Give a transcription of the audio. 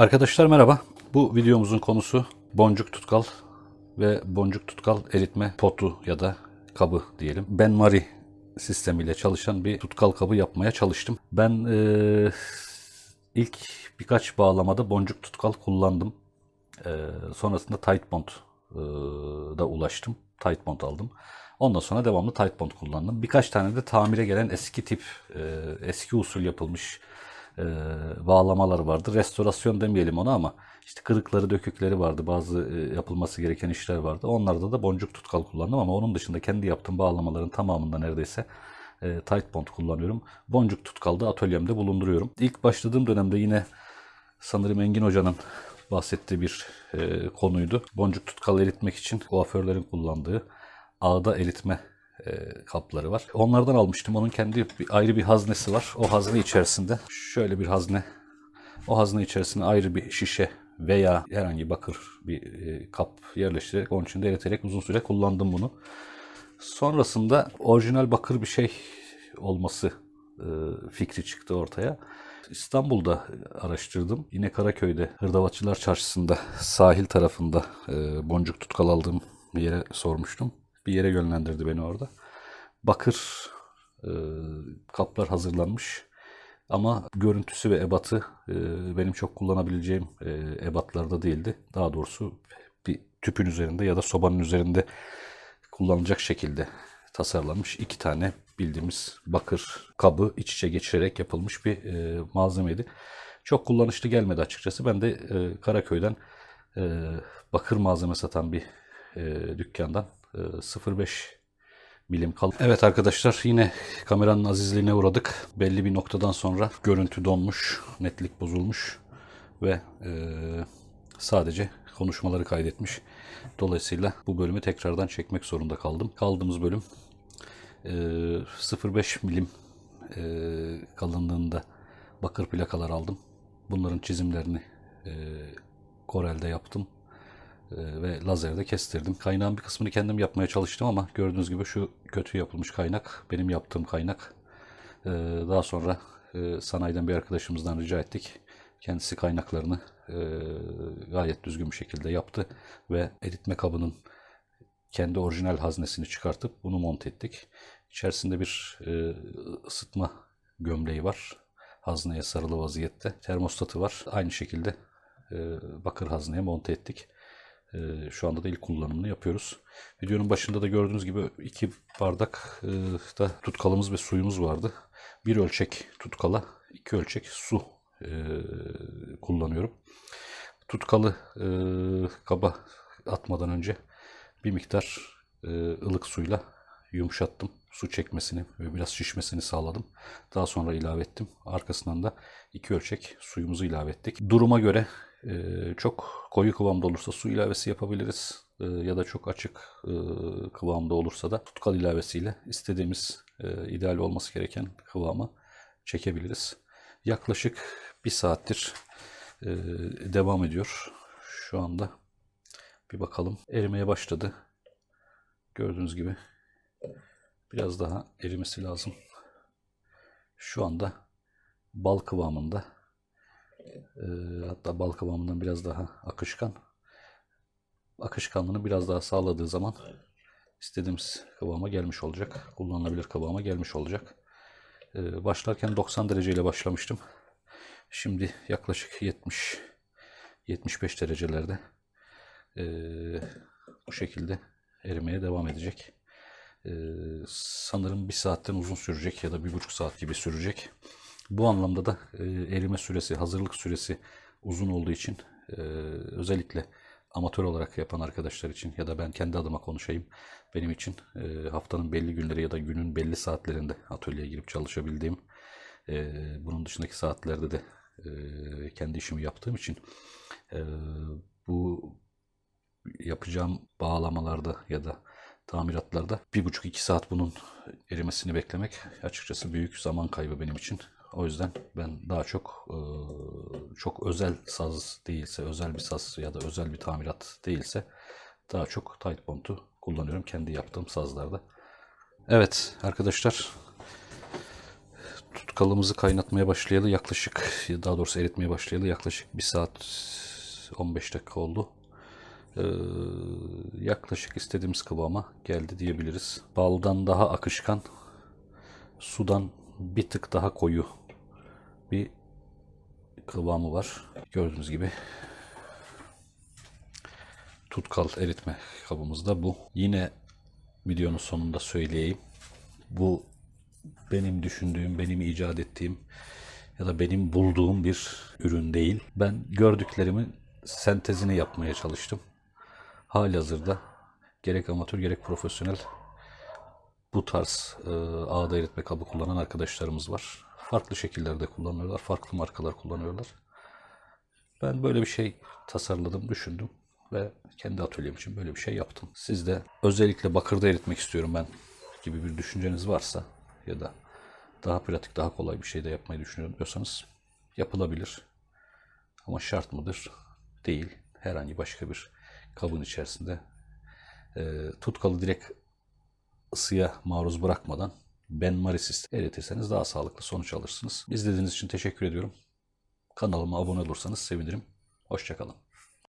Arkadaşlar merhaba. Bu videomuzun konusu boncuk tutkal ve boncuk tutkal eritme potu ya da kabı diyelim. Ben Mari sistemiyle çalışan bir tutkal kabı yapmaya çalıştım. Ben eee, ilk birkaç bağlamada boncuk tutkal kullandım. Eee, sonrasında tight bond eee, da ulaştım. Tight bond aldım. Ondan sonra devamlı tight bond kullandım. Birkaç tane de tamire gelen eski tip, eee, eski usul yapılmış eee, bağlamalar vardı. Restorasyon demeyelim ona ama işte kırıkları, dökükleri vardı. Bazı eee, yapılması gereken işler vardı. Onlarda da boncuk tutkal kullandım ama onun dışında kendi yaptığım bağlamaların tamamında neredeyse eee tight bond kullanıyorum. Boncuk tutkal da atölyemde bulunduruyorum. İlk başladığım dönemde yine sanırım Engin Hoca'nın bahsettiği bir e, konuydu. Boncuk tutkal eritmek için kuaförlerin kullandığı ağda eritme e, kapları var. Onlardan almıştım. Onun kendi bir, ayrı bir haznesi var. O hazne içerisinde şöyle bir hazne. O hazne içerisine ayrı bir şişe veya herhangi bakır bir e, kap yerleştirerek onun içinde eriterek uzun süre kullandım bunu. Sonrasında orijinal bakır bir şey olması e, fikri çıktı ortaya. İstanbul'da araştırdım. Yine Karaköy'de Hırdavatçılar Çarşısı'nda sahil tarafında e, boncuk tutkal aldığım yere sormuştum. Bir yere yönlendirdi beni orada. Bakır e, kaplar hazırlanmış. Ama görüntüsü ve ebatı e, benim çok kullanabileceğim e, ebatlarda değildi. Daha doğrusu bir tüpün üzerinde ya da sobanın üzerinde kullanılacak şekilde tasarlanmış iki tane bildiğimiz bakır kabı iç içe geçirerek yapılmış bir e, malzemeydi. Çok kullanışlı gelmedi açıkçası. Ben de e, Karaköy'den e, bakır malzeme satan bir e, dükkandan 0.5 milim kal. Evet arkadaşlar yine kameranın azizliğine uğradık. Belli bir noktadan sonra görüntü donmuş, netlik bozulmuş ve e, sadece konuşmaları kaydetmiş. Dolayısıyla bu bölümü tekrardan çekmek zorunda kaldım. Kaldığımız bölüm e, 0.5 milim e, kalınlığında bakır plakalar aldım. Bunların çizimlerini e, Corel'de yaptım ve lazerde kestirdim. Kaynağın bir kısmını kendim yapmaya çalıştım ama gördüğünüz gibi şu kötü yapılmış kaynak benim yaptığım kaynak. E, daha sonra e, sanayiden bir arkadaşımızdan rica ettik. Kendisi kaynaklarını e, gayet düzgün bir şekilde yaptı ve eritme kabının kendi orijinal haznesini çıkartıp bunu monte ettik. İçerisinde bir e, ısıtma gömleği var. Hazneye sarılı vaziyette. Termostatı var. Aynı şekilde bakır hazneye monte ettik. E, şu anda da ilk kullanımını yapıyoruz. Videonun başında da gördüğünüz gibi iki bardak e, da tutkalımız ve suyumuz vardı. Bir ölçek tutkala, iki ölçek su e, kullanıyorum. Tutkalı e, kaba atmadan önce bir miktar ılık suyla yumuşattım. Su çekmesini ve biraz şişmesini sağladım. Daha sonra ilave ettim. Arkasından da iki ölçek suyumuzu ilave ettik. Duruma göre e, çok koyu kıvamda olursa su ilavesi yapabiliriz. E, ya da çok açık e, kıvamda olursa da tutkal ilavesiyle istediğimiz ideal olması gereken kıvama çekebiliriz. Yaklaşık bir saattir devam ediyor. Şu anda bir bakalım. Erimeye başladı. Gördüğünüz gibi biraz daha erimesi lazım. Şu anda bal kıvamında. E, hatta bal kıvamından biraz daha akışkan. Akışkanlığını biraz daha sağladığı zaman istediğimiz kıvama gelmiş olacak. Kullanılabilir kıvama gelmiş olacak. E, başlarken 90 dereceyle başlamıştım. Şimdi yaklaşık 70 75 derecelerde e, bu şekilde erimeye devam edecek. E, sanırım bir saatten uzun sürecek ya da bir buçuk saat gibi sürecek. Bu anlamda da erime süresi, hazırlık süresi uzun olduğu için e, özellikle amatör olarak yapan arkadaşlar için ya da ben kendi adıma konuşayım. Benim için e, haftanın belli günleri ya da günün belli saatlerinde atölyeye girip çalışabildiğim, e, bunun dışındaki saatlerde de kendi işimi yaptığım için bu yapacağım bağlamalarda ya da tamiratlarda bir buçuk iki saat bunun erimesini beklemek açıkçası büyük zaman kaybı benim için. O yüzden ben daha çok e, çok özel saz değilse, özel bir saz ya da özel bir tamirat değilse daha çok tight bond'u kullanıyorum kendi yaptığım sazlarda. Evet arkadaşlar Tutkalımızı kaynatmaya başlayalı yaklaşık, daha doğrusu eritmeye başlayalı yaklaşık 1 saat 15 dakika oldu. Ee, yaklaşık istediğimiz kıvama geldi diyebiliriz. Baldan daha akışkan, sudan bir tık daha koyu bir kıvamı var. Gördüğünüz gibi tutkal eritme kabımız da bu. Yine videonun sonunda söyleyeyim. Bu benim düşündüğüm, benim icat ettiğim ya da benim bulduğum bir ürün değil. Ben gördüklerimin sentezini yapmaya çalıştım. Halihazırda gerek amatör gerek profesyonel bu tarz e, ağda eritme kabı kullanan arkadaşlarımız var. Farklı şekillerde kullanıyorlar, farklı markalar kullanıyorlar. Ben böyle bir şey tasarladım, düşündüm ve kendi atölyem için böyle bir şey yaptım. Siz de özellikle bakırda eritmek istiyorum ben gibi bir düşünceniz varsa ya da daha pratik, daha kolay bir şey de yapmayı düşünüyorum diyorsanız yapılabilir. Ama şart mıdır? Değil. Herhangi başka bir kabın içerisinde e, tutkalı direkt ısıya maruz bırakmadan benmari sistemi eritirseniz daha sağlıklı sonuç alırsınız. İzlediğiniz için teşekkür ediyorum. Kanalıma abone olursanız sevinirim. Hoşçakalın.